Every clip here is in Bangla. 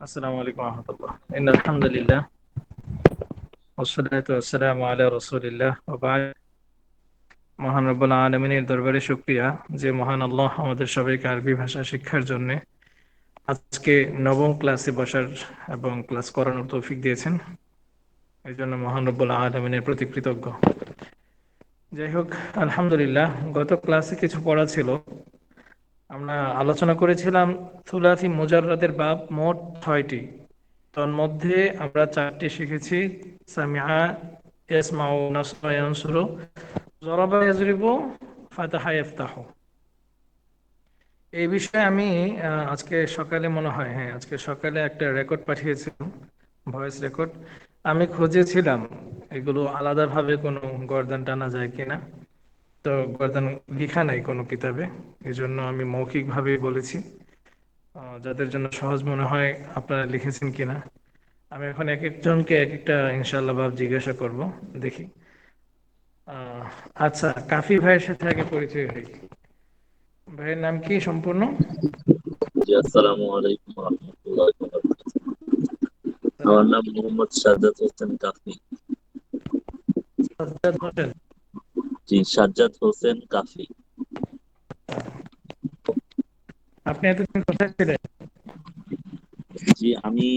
আসসালামু আলাইকুম রহমতুল্লাহ ইন আলহামদুলিল্লাহ والصلاة والسلام على رسول الله وبعد মহান রব্বুল আলমিনের দরবারে শুক্রিয়া যে মহান আল্লাহ আমাদের সবাইকে আরবি ভাষা শিক্ষার জন্য আজকে নবম ক্লাসে বসার এবং ক্লাস করানোর তৌফিক দিয়েছেন এই জন্য মহান রব্বুল আলমিনের প্রতি কৃতজ্ঞ যাই হোক আলহামদুলিল্লাহ গত ক্লাসে কিছু পড়া ছিল আমরা আলোচনা করেছিলাম থুলাথি মুজাররাদের বাপ মোট ছয়টি। তন্মধ্যে আমরা চারটি শিখেছি। সামিয়া ইয়াসমাউ জরাবা ফাতাহা এই বিষয়ে আমি আজকে সকালে মনে হয় হ্যাঁ আজকে সকালে একটা রেকর্ড পাঠিয়েছিলাম, ভয়েস রেকর্ড। আমি খুঁজেছিলাম, এগুলো আলাদাভাবে কোনো গর্দান টানা যায় কিনা। তো গর্দান লিখা নাই কোনো কিতাবে। এই জন্য আমি মৌখিকভাবে বলেছি যাদের জন্য সহজ মনে হয় আপনারা লিখেছেন কিনা। আমি এখন এক একজনকে এক একটা ইনশাল্লাহ ভাব জিজ্ঞাসা করব দেখি। আচ্ছা কাফি ভাইয়ের সাথে আগে পরিচয় হই। ভাইয়ের নাম কি সম্পূর্ণ? আসসালামু আলাইকুম আমার নাম মোহাম্মদ সাজ্জাদ হোসেন কাফি। সাজ্জাদ হোসেন? জি সাজ্জাদ হোসেন কাফি। আপনি এতদিন কোথায় ছিলেন? জি আমি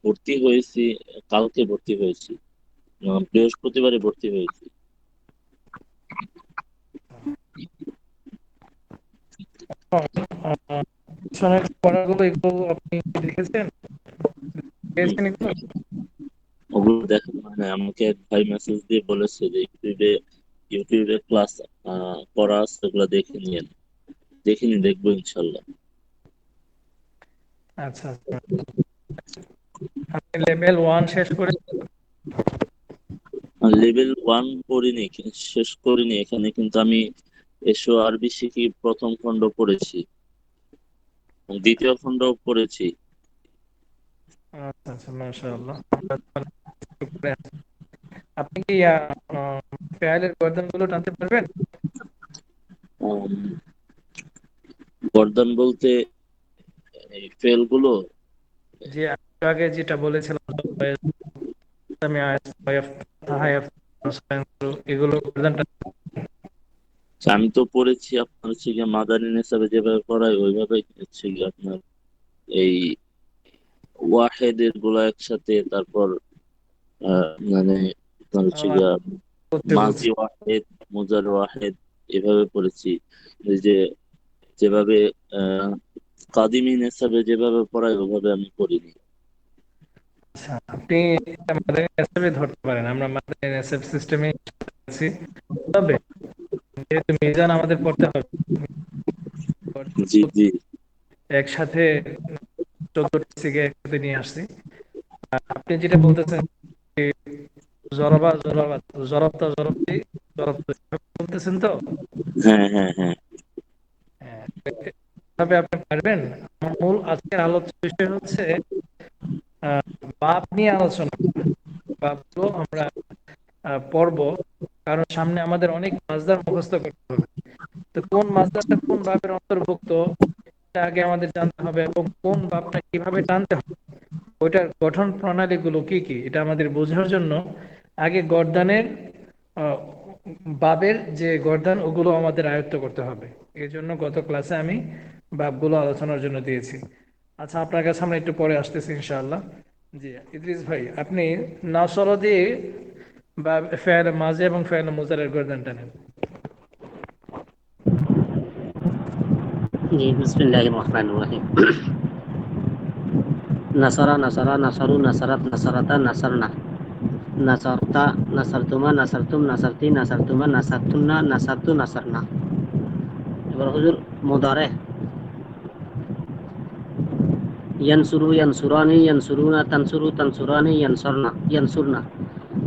ভর্তি হয়েছি কালকে ভর্তি হয়েছি। বৃহস্পতিবারে ভর্তি হয়েছি। পড়াগুলো এগুলো আপনি দেখেছেন? ওগুলো দেখা মানে আমাকে এক ভাই মেসেজ দিয়ে বলেছে যে ইউটিউবে ইউটিউবে ক্লাস করা আছে ওগুলো দেখে নিয়েন দেখিনি দেখব ইনশাল্লাহ। আচ্ছা আচ্ছা। আপনি লেভেল ওয়ান শেষ করে লেভেল ওয়ান করিনি শেষ করিনি। এখানে কিন্তু আমি এসো আরবি শিখি প্রথম খণ্ড পড়েছি। দ্বিতীয় খণ্ড পড়েছি। আচ্ছা আচ্ছা মাশাআল্লাহ। আপনি কি ফেয়ালের গর্দনগুলো টানতে পারবেন? গর্দন বলতে ফেলগুলো যে আগে যেটা বলেছিলাম এগুলো আমি তো পড়েছি আপনার হচ্ছে গিয়ে মাদানী হিসাবে যেভাবে পড়ায় ওইভাবে হচ্ছে গিয়ে আপনার এই ওয়াহেদেরগুলা একসাথে তারপর মানে আপনার হচ্ছে গিয়া মাঝি ওয়াহেদ মুজার ওয়াহেদ এভাবে পড়েছি। যে যেভাবে আহ কাদিমিন হিসাবে যেভাবে পড়ায় ওইভাবে আমি পড়িনি। আচ্ছা আপনি ধরতে পারেন। আমরা সিস্টেমে আছি। তবে যেহেতু মিজান আমাদের পড়তে হবে জি জি। একসাথে চোদ্দটি থেকে একসাথে নিয়ে আসছি। আপনি যেটা বলতেছেন জরবা জরবা জরবতা জরবতি জরবতা বলতেছেন তো? হ্যাঁ হ্যাঁ হ্যাঁ। তবে আপনি পারবেন? মূল আজকের আলোচ্য বিষয় হচ্ছে বাপ নিয়ে আলোচনা। বাপগুলো আমরা পড়ব কারণ সামনে আমাদের অনেক মাছদার মুখস্থ করতে হবে। তো কোন মাছদারটা কোন বাপের অন্তর্ভুক্ত আগে আমাদের জানতে হবে এবং কোন বাপটা কীভাবে টানতে হবে ওইটার গঠন প্রণালী গুলো কি কি এটা আমাদের বোঝার জন্য আগে গরদানের বাবের যে গরদান, ওগুলো আমাদের আয়ত্ত করতে হবে। এই জন্য গত ক্লাসে আমি বাপগুলো আলোচনার জন্য দিয়েছি। আচ্ছা আপনার কাছে আমরা একটু পরে আসতেছি, ইনশাআল্লাহ। জি, ইদ্রিস ভাই, আপনি নাসর দিয়ে বা মাঝে এবং ফেয়াল মুজারের গরদানটা নেন। নাসারা নাসারা, নাসারু, নাসারাত, নাসারাতা, নাসারনা। নাসারতা নাসারতুমা নাসারতুম নাসারতি নাসারতুমা নাসারতুন্না নাসারতু নাসারনা এবার হুজুর মুদারে ইয়ানসুরু ইয়ানসুরানি ইয়ানসুরুনা তানসুরু তানসুরানি ইয়ানসরনা ইয়ানসুরনা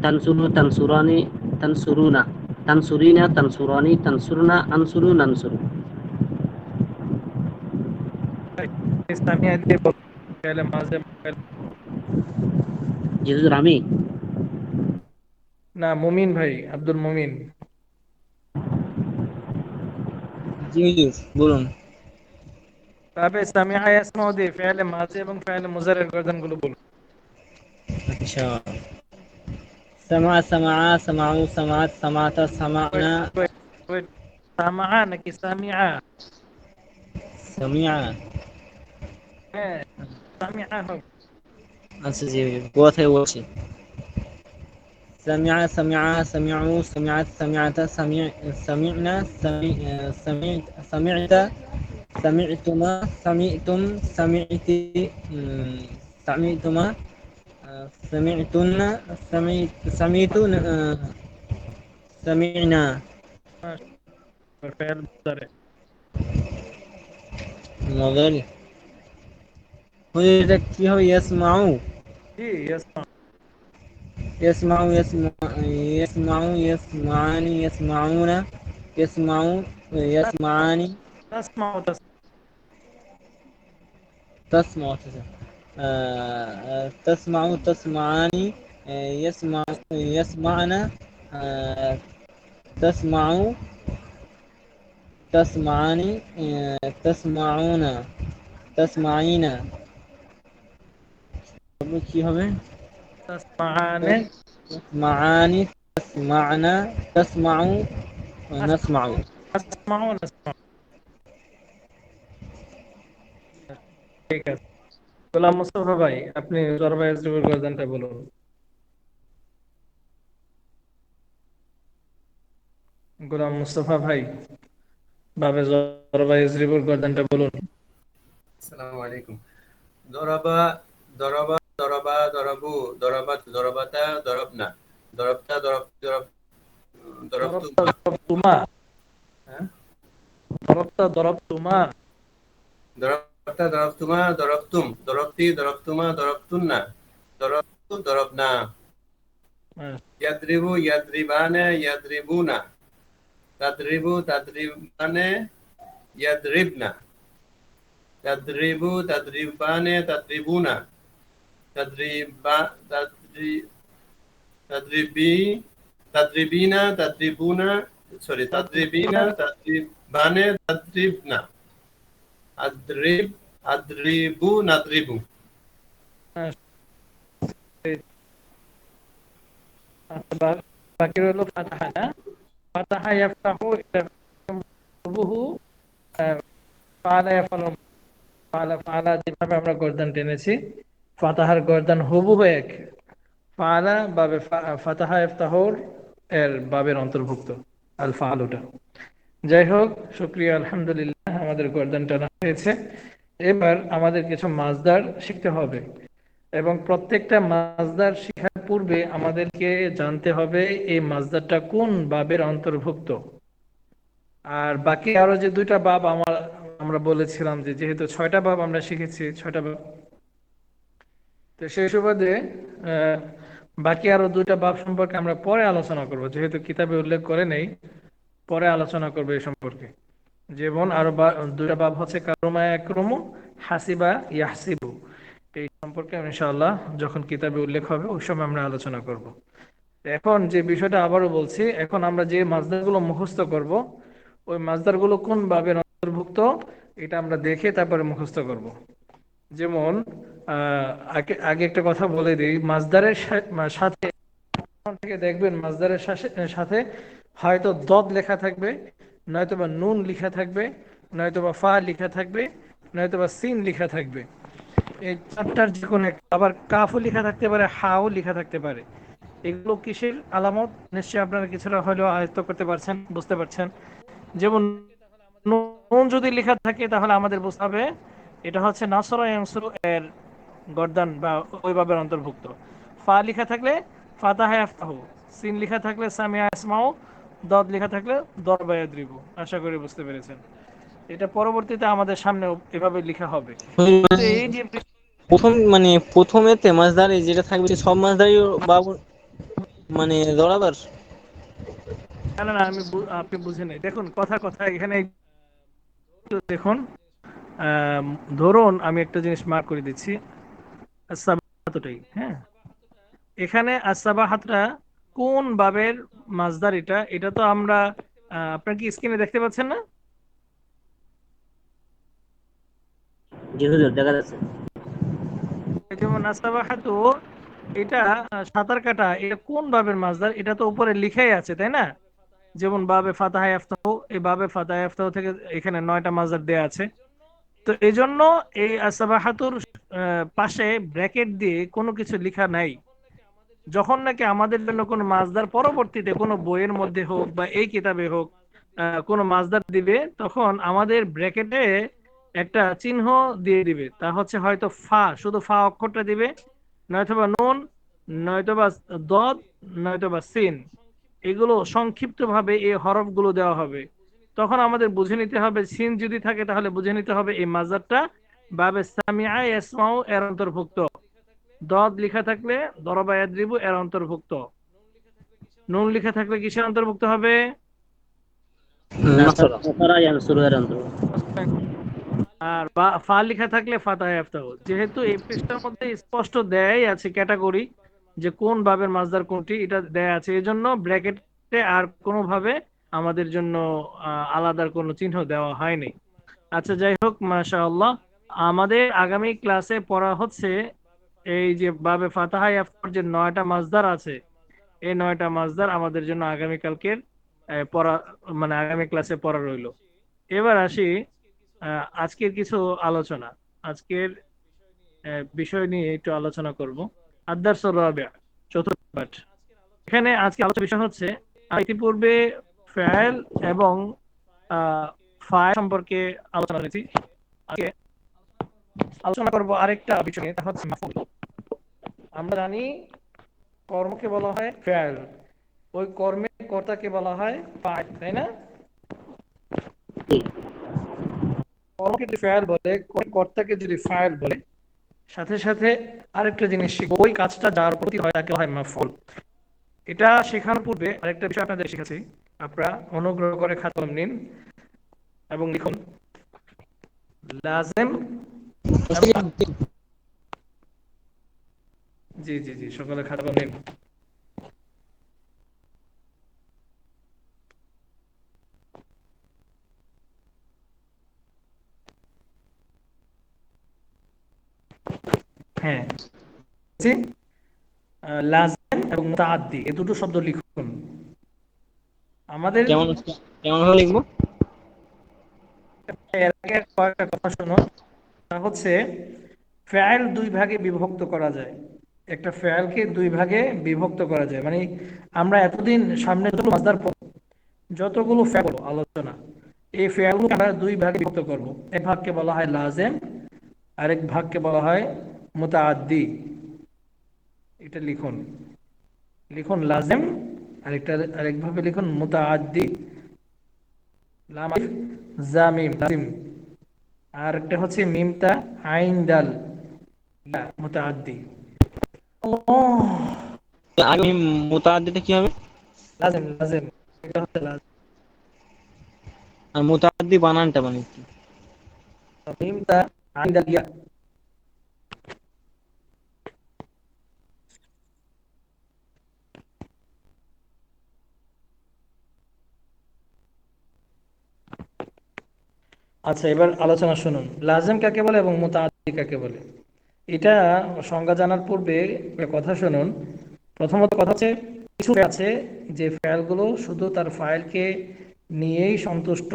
তানসুরু তানসুরানি তানসুরুনা তানসুরিনা তানসুরানি তানসুরনা আনসুরু নানসুরু ইসলামিয়া দিয়ে ফেয়াল মাঝে জি হুজুর আমি না মুমিন ভাই আব্দুল মুমিন জি বলুন তবে সামিআ ইয়াসমাউ দিয়ে ফেলে মাজি এবং ফেলে মুজারের গর্দনগুলো বলুন আচ্ছা সামা সামা সামাউ সামাত সামাতা সামানা সামা নাকি সামিআ সামিআ হ্যাঁ সামিআ হোক আচ্ছা জি কথাই বলছি سمع سمع سمعوا سمعت سمعت سمع سمعنا سمعت سمعت سمعتما سمعتم سمعت سمعتما سمعتن سمعت سمعتن سمعنا. الفعل المضارع المضارع هو يسمع يسمع يسمع يسمع يسمع يسمعان يسمعون يسمع يسمعان তাসমাউ তাস تسمع تسمع آه، آه، تسمع تسمعان آه، يسمع يسمعن آه، تسمع تسمعان آه، تسمعون تسمعين তারপরে কি হবে তাসমাআনে تسمعان تسمعنا تسمع نسمع তাসমাউ নাসমাউ ঠিক আছে গোলাম মুস্তফা ভাই আপনি জরবা ইসরিফের গর্দানটা বলুন গোলাম মুস্তফা ভাই বাবে জরবা ইসরিফের গর্দানটা বলুন আসসালামু আলাইকুম দরাবা দরাবা दरबा दरबू दरबत दरबता दरबना दरबता दरब दरब दरबतुमा दरबता दरबतुमा दरबता दरबतुमा दरबतुम दरबती दरबतुमा दरबतुन्ना दरबतु दरबना यद्रिबु यद्रिबाने यद्रिबुना तद्रिबु तद्रिबाने यद्रिबना तद्रिबु तद्रिबाने तद्रिबुना তাদরিবানে তাদরিবুনা তাদরিবা তাদরি তাদরিবি তাদরিবিনা তাদরিবুনা সরি তাদরিবিনা তাদরিবানে তাদরিবনা আমরা গর্দান টেনেছি। ফাতাহার গর্দান হুবহু এক ফালা বাবে ফাতাহা ইফতাহুর এর বাবের অন্তর্ভুক্ত, আল ফালুটা। যাই হোক, শুক্রিয়া, আলহামদুলিল্লাহ, আমাদের গর্দান টানা হয়েছে। এবার আমাদের কিছু মাছদার শিখতে হবে এবং প্রত্যেকটা মাছদার শেখার পূর্বে আমাদেরকে জানতে হবে এই মাছদারটা কোন বাবের অন্তর্ভুক্ত। আর বাকি আরও যে দুইটা বাব আমার আমরা বলেছিলাম যে যেহেতু ছয়টা বাব আমরা শিখেছি, ছয়টা বাব তো সেই সুবাদে বাকি আরও দুইটা বাব সম্পর্কে আমরা পরে আলোচনা করব, যেহেতু কিতাবে উল্লেখ করে নেই, পরে আলোচনা করব এই সম্পর্কে। যেমন আরও দুইটা বাব হচ্ছে কারুমা হাসিবা ইয়াহসিবু। এই সম্পর্কে ইনশাআল্লাহ যখন কিতাবে উল্লেখ হবে, ওই সময় আমরা আলোচনা করব। এখন যে বিষয়টা আবারও বলছি, এখন আমরা যে মাজদারগুলো মুখস্থ করব, ওই মাজদারগুলো কোন ভাবে অন্তর্ভুক্ত এটা আমরা দেখে তারপরে মুখস্থ করব। যেমন আগে আগে একটা কথা বলে দিই মাজদারের সা- মা- সাথে থেকে দেখবেন মাজদারের সাথে- হয়তো দদ লেখা থাকবে, নয়তোবা নুন লেখা থাকবে, নয়তোবা ফা লেখা থাকবে, নয়তোবা সিন লেখা থাকবে। এই চারটার যে কোনো একটা, আবার কাফও লেখা থাকতে পারে, হাও লেখা থাকতে পারে। এগুলো কিসের আলামত? নিশ্চয়ই আপনারা কিছুটা হলেও আয়ত্ত করতে পারছেন, বুঝতে পারছেন। যেমন নুন যদি লেখা থাকে, তাহলে আমাদের বুঝতে হবে এটা হচ্ছে নাসরা ইয়ানসুরু এর গর্দান বা ওইভাবে অন্তর্ভুক্ত। ফা লেখা থাকলে ফাতাহা ইয়াফতাহু সিন লেখা থাকলে সামিয়া ইসমাউ দদ লেখা থাকলে দরবা ইয়াদরিবু। আশা করি বুঝতে পেরেছেন। এটা পরবর্তীতে আমাদের সামনে এভাবে লেখা হবে। এই যে প্রথম মানে প্রথমেতে মাছদারি যেটা থাকবে সব মাছদারি বাবু মানে দরাবার? না না আমি আপনি বুঝে নাই। দেখুন কথা কথা এখানে দেখুন। ধরুন আমি একটা জিনিস মার্ক করে দিচ্ছি। আসাবাহাতটাই হ্যাঁ? এখানে আসাবাহাতটা কোন বাবের মাছদার এটা? এটা তো আমরা আপনার কি স্ক্রিনে দেখতে পাচ্ছেন না? জি হুজুর দেখা যাচ্ছে। যেমন নাস্তাবাহাতু এটা সাঁতার কাটা এটা কোন বাবের মাসদার এটা তো উপরে লিখাই আছে তাই না? যেমন বাবে ফাতাহা ইফতাহ এই বাবে ফাতাহা ইফতাহ থেকে এখানে নয়টা মাসদার দেয়া আছে। তো এই জন্য এই আসাবাহাতুর পাশে ব্র্যাকেট দিয়ে কোনো কিছু লেখা নাই। যখন নাকি আমাদের জন্য কোনো মাসদার পরবর্তীতে কোনো বইয়ের মধ্যে হোক বা এই কিতাবে হোক কোনো মাসদার দিবে, তখন আমাদের ব্র্যাকেটে একটা চিহ্ন দিয়ে দিবে। তা হচ্ছে হয়তো ফা, শুধু ফা অক্ষরটা দিবে, নয়তোবা নুন, নয়তোবা দদ, নয়তোবা সিন। এগুলো সংক্ষিপ্তভাবে এই হরফগুলো দেওয়া হবে। তখন আমাদের বুঝে নিতে হবে সিন যদি থাকে তাহলে বুঝে নিতে হবে এই মাজারটা। বাবে সামিআ ইয়াসমাউ এর অন্তর্ভুক্ত। দদ লেখা থাকলে দরবা ইয়াদরিবু এর অন্তর্ভুক্ত। নুন লেখা থাকলে কিসের অন্তর্ভুক্ত হবে? আর ফা লেখা থাকলে ফাতাহ ইফতাহ যেহেতু এই পৃষ্ঠার মধ্যে স্পষ্ট দেয়াই আছে ক্যাটাগরি যে কোন ভাবের মাসদার কোনটি এটা দেয়া আছে। এজন্য ব্র্যাকেটে আর কোনোভাবে আমাদের জন্য আহ, আলাদার কোনো চিহ্ন দেওয়া হয়নি। আচ্ছা যাই হোক মাশাআল্লাহ। আমাদের আগামী ক্লাসে পড়া হচ্ছে এই যে বাবে ফাতাহা ইফতার যে নয়টা মাসদার আছে এই নয়টা মাসদার আমাদের জন্য আগামী কালকের পড়া মানে আগামী ক্লাসে পড়া রইল। এবার আসি আজকের কিছু আলোচনা। আজকের বিষয় নিয়ে একটু আলোচনা করব। রাবিয়া চতুর্থ পাঠ। এখানে আজকে আলোচনা বিষয় হচ্ছে ইতিপূর্বে ফ্যাল এবং ফায়ার সম্পর্কে আলোচনা করেছি। আজকে আলোচনা করব আরেকটা বিষয় নিয়ে, তা হচ্ছে আমরা জানি কর্মকে বলা হয় ফ্যাল ওই কর্মের কর্তাকে বলা হয় ফাইল তাই না? কর্মকে যদি ফায়ার বলে কর্তাকে যদি ফায়ার বলে, সাথে সাথে আরেকটা জিনিস শিখব। ওই কাজটা যার প্রতি হয় তাকে হয় মাফুল এটা শেখানোর পূর্বে আরেকটা বিষয় আপনাদের শিখেছি আপনারা অনুগ্রহ করে খাতা কলম নিন এবং লিখুন। লাজেম। জি জি জি, সকালে খাতা কলম নিন। হ্যাঁ। লাজেম এবং মুতাআদ্দি, এই দুটো শব্দ লিখুন। আমাদের কেমন কেমন ভাবে লিখব এর আগে কয়েকটা কথা শোনো। তা হচ্ছে ফ্যাল দুই ভাগে বিভক্ত করা যায়। একটা ফ্যালকে দুই ভাগে বিভক্ত করা যায়। মানে আমরা এতদিন সামনে যতগুলো মাসদার যতগুলো ফ্যাল আলোচনা এই ফ্যালগুলো আমরা দুই ভাগে বিভক্ত করব। এক ভাগকে বলা হয় লাজেম আরেক ভাগকে বলা হয় মুতাআদ্দি। এটা লিখুন। লিখুন লাজেম আরেকটা আরেকভাবে লিখুন মুতাআদ্দি লাম আলিফ জা লাজিম আর একটা হচ্ছে মিমতা আইন দাল মুতাআদ্দি। আগে মুতাআদ্দিতে কি হবে? লাজিম লাজিম। এটা হচ্ছে লাজিম। আর মুতাআদ্দি বানানটা মানে কি? মিমতা আইন দাল ইয়া। আচ্ছা এবার আলোচনা শুনুন। লাজেম কাকে বলে এবং মুতাআদ্দি কাকে বলে? এটা সংজ্ঞা জানার পূর্বে কথা শুনুন। প্রথমত কথা হচ্ছে, কিছু আছে যে ফাইলগুলো শুধু তার ফাইলকে নিয়েই সন্তুষ্ট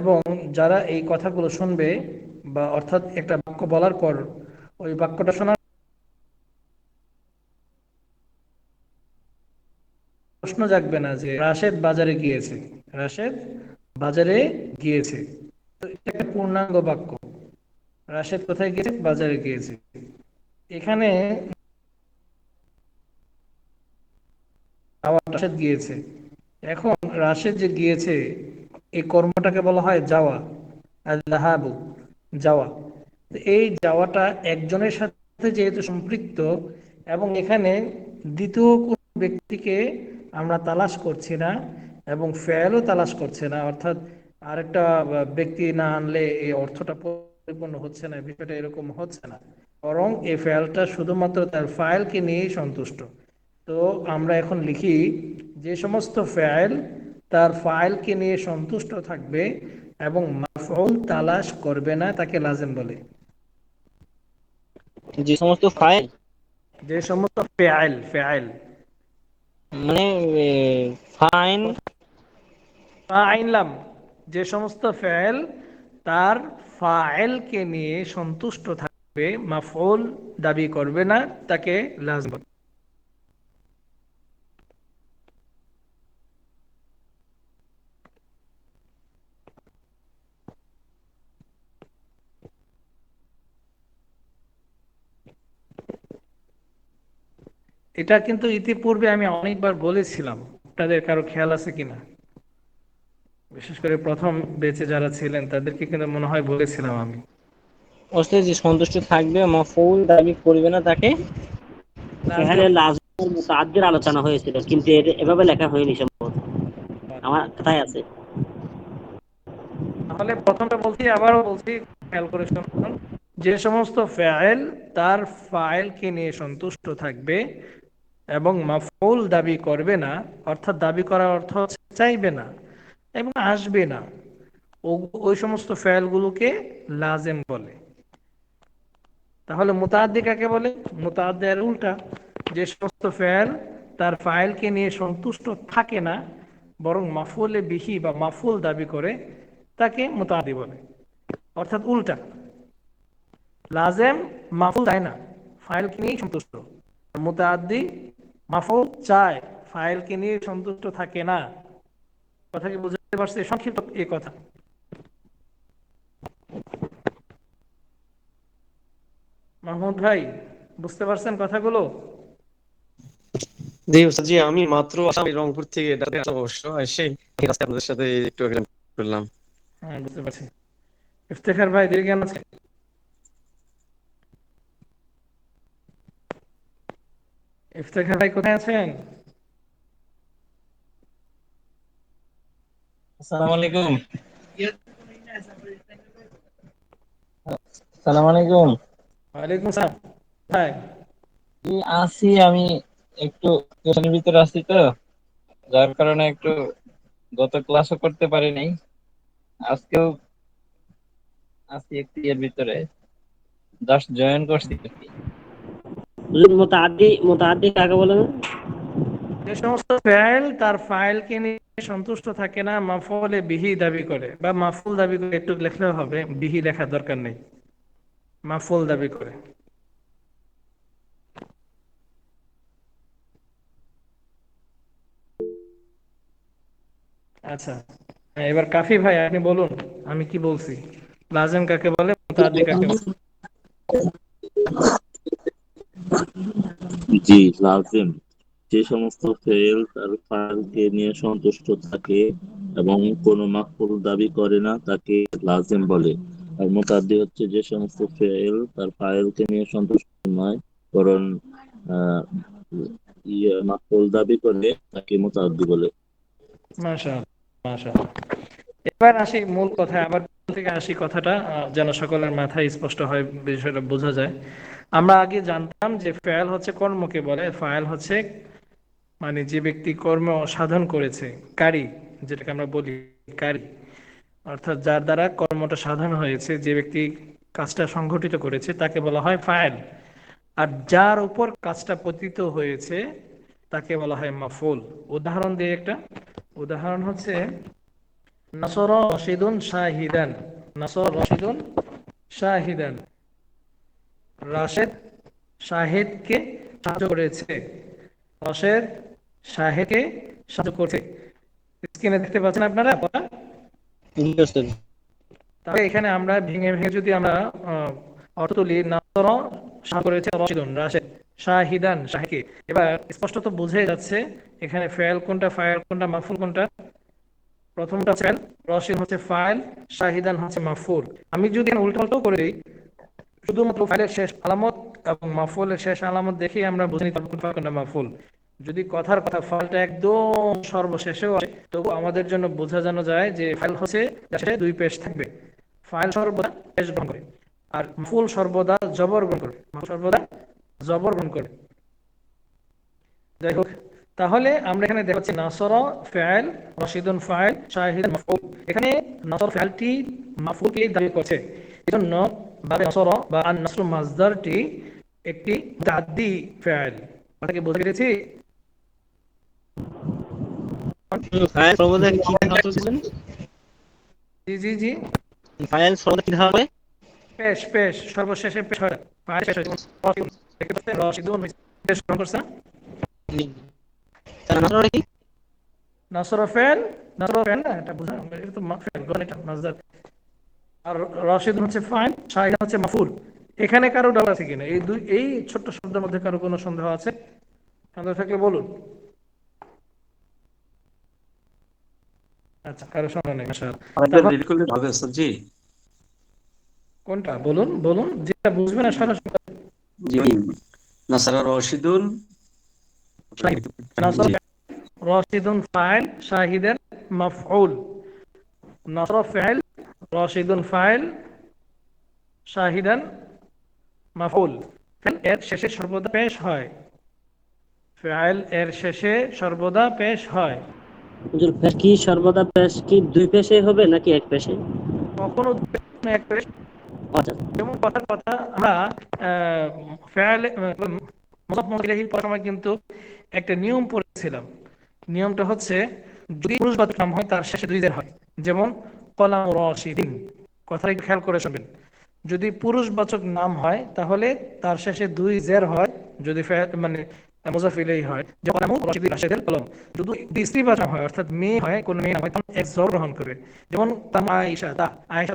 এবং যারা এই কথাগুলো শুনবে বা অর্থাৎ একটা বাক্য বলার পর ওই বাক্যটা শোনার প্রশ্ন জাগবে না যে রাশেদ বাজারে গিয়েছে। রাশেদ বাজারে গিয়েছে। একটা পূর্ণাঙ্গ বাক্য। রাশেদ কোথায় গিয়েছে? বাজারে গিয়েছে। এখানে রাশেদ গিয়েছে। এখন রাশেদ যে গিয়েছে, এই কর্মটাকে বলা হয় যাওয়া। আর যাওয়া। এই যাওয়াটা একজনের সাথে যেহেতু সম্পৃক্ত এবং এখানে দ্বিতীয় কোন ব্যক্তিকে আমরা তালাশ করছি না এবং ফেলও তালাশ করছে না, অর্থাৎ আরেকটা ব্যক্তি না আনলে এই অর্থটা পরিপূর্ণ হচ্ছে না বিষয়টা এরকম হচ্ছে না। বরং এই ফাইলটা শুধুমাত্র তার ফাইলকে নিয়েই সন্তুষ্ট। তো আমরা এখন লিখি যে সমস্ত ফাইল তার ফাইলকে নিয়ে সন্তুষ্ট থাকবে এবং মাফউল তালাশ করবে না তাকে লাজেম বলে। যে সমস্ত ফাইল যে সমস্ত ফাইল ফেআল মানে ফাইন আইনলাম। যে সমস্ত ফেল তার ফাইলকে নিয়ে সন্তুষ্ট থাকবে, মাফউল দাবি করবে না, তাকে লাজম এটা কিন্তু ইতিপূর্বে আমি অনেকবার বলেছিলাম। আপনাদের কারও খেয়াল আছে কিনা? বিশেষ করে প্রথম বেঁচে যারা ছিলেন তাদেরকে কিন্তু মনে হয় বলেছিলাম আমি। অস্তে যে সন্তুষ্ট থাকবে মাফউল দাবি করবে না তাকে। এখানে লাজমের মুতাআদ্দির আলোচনা হয়েছিল কিন্তু এভাবে লেখা হয়নি সম্ভবত। আমার কথাই আছে। তাহলে প্রথমটা বলছি আবারও বলছি খেয়াল করে শুনুন যে সমস্ত ফাইল তার ফাইলকে নিয়ে সন্তুষ্ট থাকবে এবং মাফউল দাবি করবে না অর্থাৎ দাবি করার অর্থ চাইবে না। এবং আসবে না। ওই সমস্ত ফাইলগুলোকে লাজেম বলে। তাহলে মুতাদ্দি কাকে বলে? মুতাদ্দি এর উল্টা। যে সমস্ত ফাইল তার ফাইলকে নিয়ে সন্তুষ্ট থাকে না, বরং মাফুলে বিহি বা মাফুল দাবি করে তাকে মুতাদি বলে। অর্থাৎ উল্টা। লাজেম, মাফুল চায় না, ফাইলকে নিয়ে সন্তুষ্ট। মুতাদ্দি, মাফুল চায়, ফাইলকে নিয়ে সন্তুষ্ট থাকে না। কথা কি বুঝতে পারছি সংক্ষিপ্ত এই কথা। মাহমুদ ভাই বুঝতে পারছেন কথাগুলো? জি জি আমি মাত্র রংপুর থেকে অবশ্য আপনাদের সাথে একটু করলাম। হ্যাঁ বুঝতে পারছি। ইফতেখার ভাই দীর্ঘ জ্ঞান আছে? ইফতেখার ভাই কোথায় আছেন? আসসালামু আলাইকুম। আসসালামু আলাইকুম। ওয়ালাইকুম আসসালাম। ভাই। জি, আছি আমি একটু টিউশনের ভিতরে আছি তো যার কারণে একটু গত ক্লাসও করতে পারি নাই। আজকেও আছি একটু এর ভিতরে। জাস্ট জয়েন করছি মুতাআদ্দি মুতাআদ্দি কাকে বলে না? যে সমস্ত ফাইল তার ফাইলকে নিয়ে সন্তুষ্ট থাকে না, মাফুলে বিহি দাবি করে। বা মাফুল দাবি করে একটু লেখলেও হবে, বিহি লেখার দরকার নেই। মাফুল দাবি করে। আচ্ছা এবার কাফি ভাই, আপনি বলুন, আমি কি বলছি? লাজেম কাকে বলে? কাকে বলে? জি, লাজিম। যে সমস্ত ফেল তার ফাইলকে নিয়ে সন্তুষ্ট থাকে এবং কোনো মাফুল দাবি করে না, তাকে লাজিম বলে। আর মুতাদ্দি হচ্ছে যে সমস্ত ফেল তার ফাইলকে নিয়ে সন্তুষ্ট নয় কারণ ইয়ে দাবি করে, তাকে বলে। এবার আসি মূল কথায়, আবার থেকে আসি কথাটা যেন সকলের মাথায় স্পষ্ট হয়, বিষয়টা বোঝা যায়। আমরা আগে জানতাম যে ফাইল হচ্ছে কর্মকে বলে ফাইল হচ্ছে মানে যে ব্যক্তি কর্ম সাধন করেছে, কারি, যেটাকে আমরা বলি কারি, অর্থাৎ যার দ্বারা কর্মটা সাধন হয়েছে, যে ব্যক্তি কাজটা সংঘটিত করেছে, তাকে বলা হয় ফাইল আর যার উপর কাজটা পতিত হয়েছে, তাকে বলা হয় মাফুল উদাহরণ দিয়ে একটা, উদাহরণ হচ্ছে, নাসর রশিদুন শাহিদান, নাসর রশিদুন শাহিদান। রাশেদ, শাহেদকে সাহায্য করেছে। রশেদ শাহেদকে সাহায্য করছে। স্ক্রিনে দেখতে পাচ্ছেন আপনারা তাহলে এখানে আমরা ভেঙে ভেঙে যদি আমরা অর্থ তুলি নাসর সাহায্য করেছে রশিদুন রাশেদ শাহিদান শাহিকে। এবার স্পষ্টত বুঝে যাচ্ছে এখানে ফেল কোনটা ফাইল কোনটা মাফুল কোনটা? প্রথমটা ফেল রশিদ হচ্ছে ফাইল শাহিদান হচ্ছে মাফুল। আমি যদি উল্টো উল্টো করে দিই শুধুমাত্র ফাইলের শেষ আলামত এবং মাফুলের শেষ আলামত দেখেই আমরা বুঝে নিতে পারব কোনটা মাফুল। যদি কথার কথা ফাইলটা একদম সর্বশেষেও আসে, তবু আমাদের জন্য বোঝা জানো যায় যে ফাইল হচ্ছে দুই পেশ থাকবে। ফাইল সর্বদা পেশ গ্রহণ করে, আর মাফুল সর্বদা জবর গ্রহণ করে সর্বদা জবর গ্রহণ করে। যাই হোক, তাহলে আমরা এখানে দেখাচ্ছি নাসর ফাইল, রশিদুন ফাইল, শাহিদুন মাফউল এখানে নাসর ফাইলটি মাফউলকে দাবি করছে। এজন্য বাবে নাসর বা আন নাসর মাজদারটি একটি মুতাদ্দি ফেল কথাকে বুঝে পেরেছি জি জি জি। ফাইল সর্বদা কি হবে? পেশ পেশ সর্বশেষে পেশ হয়। ফাইল হয়। যেমন দেখতে পাচ্ছেন? রশিদুন পেশ গ্রহণ করছে তার কি? নাসর ফেল না এটা বুঝা এটা তো ফেল গণ এটা নাজদার আর রশিদ হচ্ছে ফাইল শাহিদ হচ্ছে মাফুল। এখানে কারও ডাউট আছে কিনা? এই দুই এই ছোট্ট শব্দের মধ্যে কারও কোনো সন্দেহ আছে? সন্দেহ থাকলে বলুন। আচ্ছা কারও সন্দেহ নেই স্যার জি। কোনটা? বলুন বলুন যেটা না সরাসরি জি নাসারা রশিদুন রশিদুন ফাইল শাহিদের মাফউল। নাসর ফাইল রশিদুন ফাইল শাহিদান ফাইল এর শেষে সর্বদা পেশ হয়। ফাইল এর শেষে সর্বদা পেশ হয়। হুজুর কি সর্বদা পেশ কি দুই পেশে হবে নাকি এক পেশে? কখনো এক পেশ। আচ্ছা। যেমন কথার কথা আমরা সময় কিন্তু একটা নিয়ম পড়েছিলাম। নিয়মটা হচ্ছে যদি পুরুষবাচক নাম হয় তার শেষে দুই জের হয়। যেমন কলাম রশিদিন। কথাটা একটু খেয়াল করে শুনবেন। যদি পুরুষবাচক নাম হয়, তাহলে তার শেষে দুই জের হয়, যদি মানে হয়। যদি স্ত্রীবাচক হয়, অর্থাৎ মেয়ে হয় মেয়ে হয় তখন এক গ্রহণ করবে যেমন তা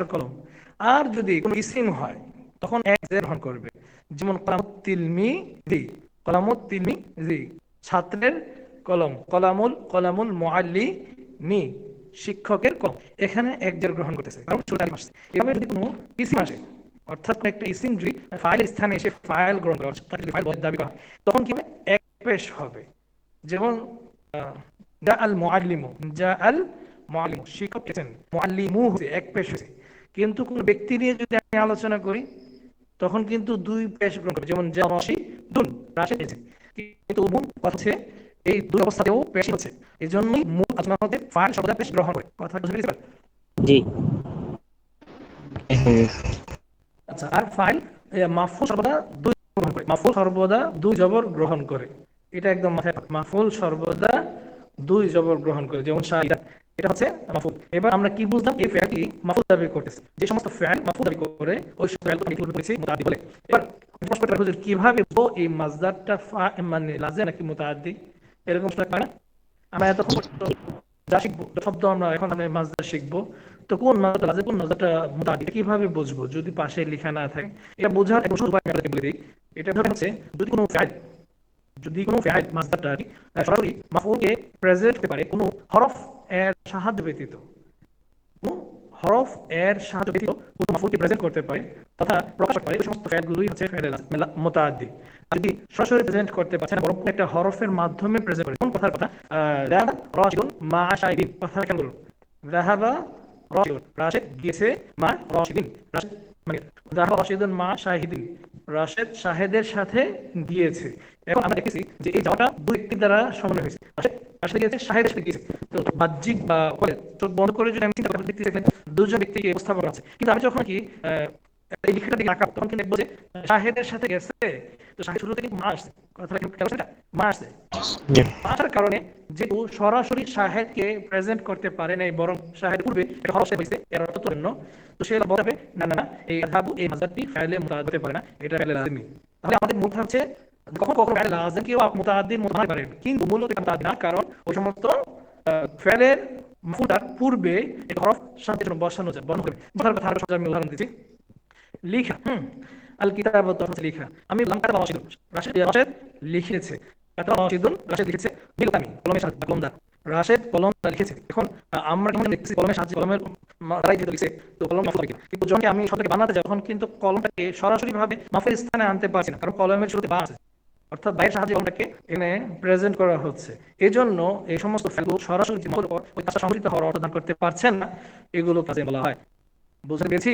কলম। আর যদি ইসিম হয়, তখন এক জের গ্রহণ করবে। যেমন ছাত্রের কলম, কলামুল কলামুল মুআল্লি মি শিক্ষকের কলম। এখানে এক জের গ্রহণ করতেছে। কারণ এভাবে যদি কোনো ইসিম আসে অর্থাৎ একটা ফাইলের স্থানে এসে ফাইল গ্রহণ করে, অর্থাৎ ফাইল দাবি করা তখন কি হবে? এক পেশ হবে। যেমন যা আল মুআল্লিমু যা আল মুআল্লিমু শিক্ষক এসেছেন এক পেশ কিন্তু কোন ব্যক্তি নিয়ে যদি আমি আলোচনা করি, তখন কিন্তু দুই পেশ গ্রহণ করে যেমন যা দুন হয়েছে কিন্তু হচ্ছে, এই দুই অবস্থাতেও পেশ হচ্ছে। এই জন্যই মূল আলোচনা ফাইল পেশ গ্রহণ করে। কথা বুঝতে? জি। আচ্ছা আর ফাইল মাফুল সর্বদা দুই গ্রহণ করে। মাফুল সর্বদা দুই জবর গ্রহণ করে। এটা একদম মাথায়। মাফুল সর্বদা দুই জবর গ্রহণ করে। যেমন এটা হচ্ছে মাফুল। এবার আমরা কি বুঝলাম? এই ফ্যালটি মাফুল দাবি করতেছে। যে সমস্ত ফ্যাল মাফুল দাবি করে, ওই বলেছি মুতাআদ্দি বলে। এবার কীভাবে বুঝব এই মাজদারটা ফা- মানে লাজে নাকি মুতাআদ্দি এরকম আমরা এতক্ষণ যা শিখব শব্দ আমরা এখন আমরা মাজদার শিখব তো কোন মাজদা কোন মাজদাটা মুতাআদ্দি এটা কীভাবে বুঝব যদি পাশে লেখা না থাকে? এটা বোঝার একটা উপায় আমি বলে দিই। এটা হচ্ছে যদি কোনো ফ্যাল যদি কোনো ফ্যাল মাজদারটা সরাসরি মাফউলকে প্রেজেন্ট করতে পারে কোনো হরফ এর সাহায্য ব্যতীত। হরফ এর সাহায্য ব্যতীত কোনো মাফুলকে প্রেজেন্ট করতে পারে, তথা প্রকাশ পারে ওই সমস্ত ফ্যালগুলোই হচ্ছে ফ্যাল মোতাদ্দি যদি সরাসরি প্রেজেন্ট করতে পারছে না, বরং একটা হরফের মাধ্যমে প্রেজেন্ট করে, কোন কথার কথা? রাশিদুন মা শাহিদিন কথা কেন বলুন রাহাবা গিয়েছে মা রশিদিন, রাশেদ রাশিদুন মা শাহিদিন, রাশেদ শাহেদের সাথে গিয়েছে। এখন আমরা দেখেছি যে এই যাওয়াটা দুই ব্যক্তির দ্বারা সমন্বয় হয়েছে। রাশেদ গিয়েছে, শাহেদের সাথে গিয়েছে। তো বাহ্যিক বা চোখ বন্ধ করে যদি আমি দুজন ব্যক্তিকে উপস্থাপন আছে। কিন্তু আমি যখন কি এই লেখাটা দিকে তখন কিন্তু দেখব যে শাহেদের সাথে গেছে? তো শাহেদ শুরুতে কিন্তু মা আসছে। কথাটা কিন্তু খেয়াল করছেন মা আসছে। আসার কারণে যেহেতু সরাসরি শাহেদকে প্রেজেন্ট করতে পারে নাই বরং শাহেদ পূর্বে হরফে হয়েছে এর অর্থ তো তো সে বলবে না না না এই আধাবু এই মাজারটি ফাইলে মুতাদ হতে পারে না এটা ফাইলে লাজিমি তাহলে আমাদের মূল হচ্ছে কখন কখন ফাইলে লাজিম কেউ পারে কিন্তু মূলত এটা না কারণ ওই সমস্ত ফাইলের মুতার পূর্বে এটা হরফ শান্তির জন্য বসানো যায় বর্ণ করে। কথা আমি উদাহরণ দিচ্ছি। লিখা, হুম আল কিতাব লিখা। আমি রাশিদ রাশেদ লিখেছে। রাশেদ লিখেছে, বিল আমি কলমের কলমদার। রাশেদ কলম লিখেছে। এখন আমরা কেমন দেখছি কলমের সাহায্যে, কলমের যেহেতু লিখছে, তো কলম কিন্তু আমি বানাতে যাই কিন্তু কলমটাকে সরাসরি ভাবে মাফের স্থানে আনতে পারছি না, কারণ কলমের শুরুতে বা আছে। অর্থাৎ বাইরের সাহায্যে কলমটাকে এখানে প্রেজেন্ট করা হচ্ছে। এই জন্য এই সমস্ত ফেলগুলো সরাসরি ওই কাজটা হওয়ার অর্থদান করতে পারছেন না, এগুলো কাজে বলা হয়। বুঝতে পেরেছি?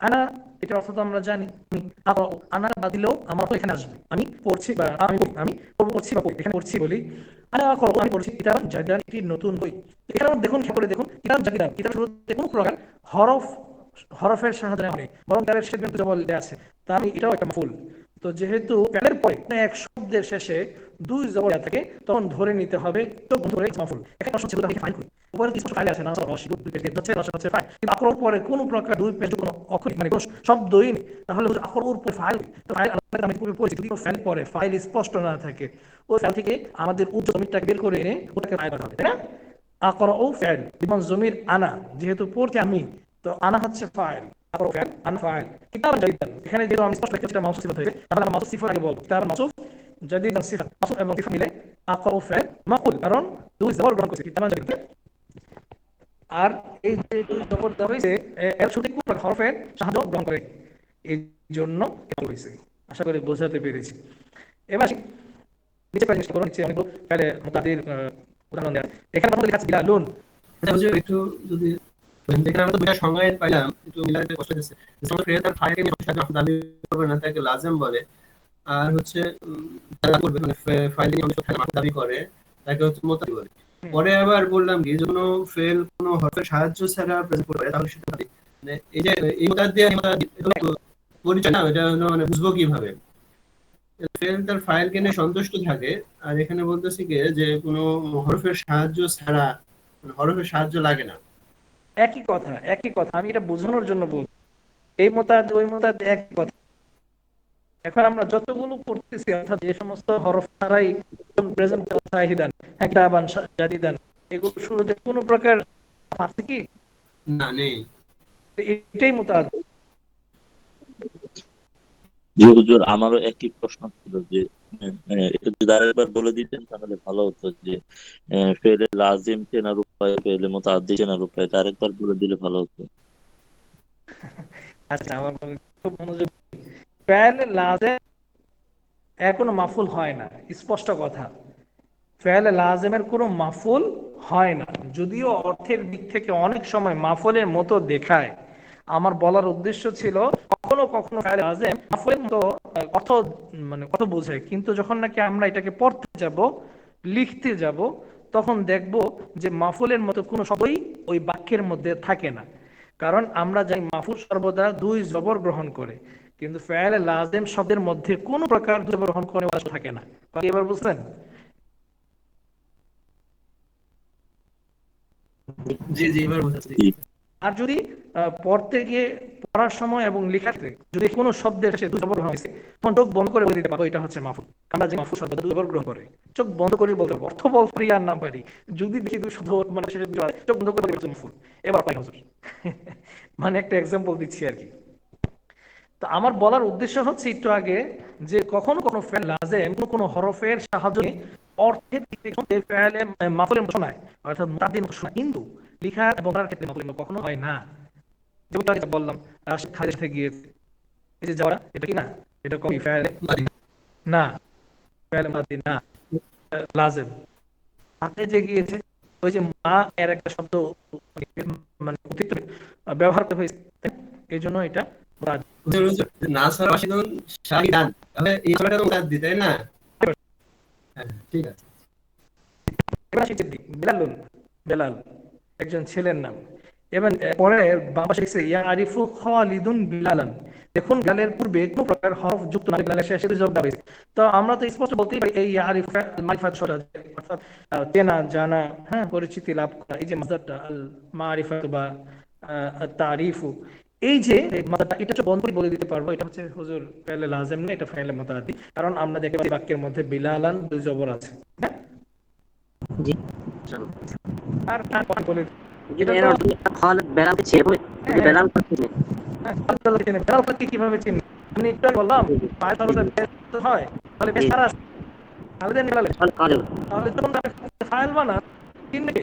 আনা অর্থ তো আমরা জানি। আনা দিলেও আমার এখানে আসবে। আমি পড়ছি বা আমি আমি পড়ছি বা এখানে পড়ছি বলি। আনা আমি পড়ছি কিতাব জাদিদান একটি নতুন বই। এখানে দেখুন করে দেখুন কিতাব কিতাব শুরুতে কোনো প্রকার হরফ, হরফের সাহায্য বরং দেওয়া আছে, তা আমি এটাও একটা ফুল তো যেহেতু এক শব্দের শেষে দুই জবর থাকে, তখন ধরে নিতে হবে, তো ধরে প্রশ্ন ছিল ফাইল করি। উপরে কিছু ফাইল আছে না রসি দুই হচ্ছে হচ্ছে ফাইল কিন্তু আকর পরে কোনো প্রকার দুই কোনো অক্ষর মানে কোনো শব্দই নেই। তাহলে আকর ফাইল তো ফাইল আমি পড়েছি ফাইল পরে ফাইল স্পষ্ট না থাকে, ওই ফাইল থেকে আমাদের উচ্চ জমিটাকে বের করে এনে ওটাকে ফাইল হবে, তাই না? আকর ও ফাইল এবং জমির আনা, যেহেতু পড়তে আমি, তো আনা হচ্ছে ফাইল ফাইল আনা ফাইল কিতাব জাদিদান এখানে যেহেতু আমি স্পষ্ট লিখেছি এটা মাউসুফ সিফাত হয়ে তাহলে আমরা মাউসুফ সিফাত আগে বলব। কিতাব মাউসুফ জাদিদান সিফাত মাউসুফ এবং সিফাত মিলে আকর ও ফাইল মাকুল কারণ দুই জবর গ্রহণ করছে কিতাব জাদিদান আর এই যে জবর দেওয়া হয়েছে এর সঠিক হরফের সাহায্য গ্রহণ করে। এই জন্য হয়েছে। আশা করি বোঝাতে পেরেছি। এবার নিচে প্রায় জিনিসটা করো নিচে অনেক তাহলে তাদের উদাহরণ দেওয়া এখানে বিলালুন। আচ্ছা, একটু যদি যেখানে আমরা তো দুইটা সংজ্ঞায় পাইলাম একটু মিলাতে কষ্ট হচ্ছে যেমন তার ফাইলকে নিয়ে সাথে দাবি করবে না তাকে লাজেম বলে। আর হচ্ছে যারা করবে মানে ফাইল নিয়ে অনেক দাবি করে তাকে হচ্ছে মোতাবি বলে। পরে আবার বললাম কি যে কোনো ফেল কোনো হরফের সাহায্য ছাড়া প্রেজেন্ট করবে তাহলে সেটা। মানে এই যে এই মোতাদ দিয়ে পরিচয় না এটা হলো মানে বুঝব কীভাবে। ফেল তার ফাইলকে নিয়ে সন্তুষ্ট থাকে আর এখানে বলতেছি কি যে কোনো হরফের সাহায্য ছাড়া মানে হরফের সাহায্য লাগে না। একই কথা একই কথা। আমি এটা বোঝানোর জন্য বলছি। এই মোতাদ ওই মোতাদ একই কথা। এখন আমরা যতগুলো করতেছি অর্থাৎ যে সমস্ত হরফ ছাড়াই প্রেজেন্ট চাহিদান একটা বান জাদিদান এগুলো শুরুতে কোনো প্রকার আছে কি? না নেই। এটাই মোতাদ জি, হুজুর, আমারও একই প্রশ্ন ছিল যে এটা যদি বলে দিতেন, তাহলে ভালো হতো যে ফেলে লাজিম চেনার উপায়, ফেলে মোতাদ্দি চেনার উপায় আরেকবার বলে দিলে ভালো হতো। আচ্ছা ফেল লাজে এখনও মাফুল হয় না, স্পষ্ট কথা। ফেল লাজেমের কোনো মাফুল হয় না, যদিও অর্থের দিক থেকে অনেক সময় মাফুলের মতো দেখায়। আমার বলার উদ্দেশ্য ছিল কখনো কখনো মতো আহ, অর্থ মানে কত বোঝায় কিন্তু যখন নাকি আমরা এটাকে পড়তে যাব লিখতে যাব তখন দেখব যে মাফুলের মতো কোনো শব্দই ওই বাক্যের মধ্যে থাকে না। কারণ আমরা জানি মাফুল সর্বদা দুই জবর গ্রহণ করে কিন্তু ফেল লাজেম শব্দের মধ্যে কোনো প্রকার দুই জবর গ্রহণ করে থাকে না। এবার বুঝলেন? জি জি এবার বুঝাচ্ছি। আর যদি পড়তে গিয়ে পড়ার সময় এবং লেখাতে যদি কোনো শব্দের দুই জবর হয়েছে, তখন চোখ বন্ধ করে বলে দিতে পারব, এটা হচ্ছে মাফুল। আমরা যে মাফুল শব্দ জবর গ্রহণ করে। চোখ বন্ধ করে বলতে পারব। অর্থ বল পারি আর না পারি। যদি দেখি দুই শব্দ মানে দুই চোখ বন্ধ করে বলতে মাফুল। এবার পাই হুজুর। মানে একটা এক্সাম্পল দিচ্ছি আর কি। তো আমার বলার উদ্দেশ্য হচ্ছে একটু আগে যে কখনো কোনো ফেল লাজেম কোনো কোনো হরফের সাহায্যে অর্থের দিক ফেলে মাফুলের শোনায় অর্থাৎ মুতাদ্দিন মতো শোনায় কিন্তু লেখা এবং ক্ষেত্রে কখনো হয় না। যেমন আগে বললাম রাশিদ গিয়েছে এই যে যাওয়া এটা কি না? এটা কবি ফেলে না ফেলে মুতাদ্দিন না লাজেম। হাতে যে গিয়েছে ওই যে মা এর একটা শব্দ মানে অতিরিক্ত ব্যবহার করা হয়েছে এই জন্য এটা না হ্যাঁ, ঠিক আছে। বেলাল। একজন ছেলের নাম এবার পরে বাবা শিখছে ইয়া আরিফু খালিদুন বিলালান। দেখুন, বিলালের পূর্বে কোনো প্রকার হরফ যুক্ত না, বিলালের শেষে যোগ দেওয়া হয়েছে। তো আমরা তো স্পষ্ট বলতেই পারি, এই আরিফ মারিফাত সরা অর্থাৎ চেনা, জানা হ্যাঁ পরিচিতি লাভ করা, এই যে মাজারটা আল মারিফাত বা তারিফু। এই যে মাদারটা, এটা বন্ধ করে বলে দিতে পারব, এটা হচ্ছে হুজুর ফেলে লাজেম না, এটা ফেলে মোতাদি কারণ আমরা দেখতে পাই বাক্যের মধ্যে বিলালান দুই জবর আছে। হ্যাঁ? জি। আর বলে হ্যাঁ, বেলাল ফাঁকি কীভাবে চিনি? আমি একটু বললাম পায়ের তলাতে হয় তাহলে আছে। তাহলে তাহলে যখন ফাইল চিনবে?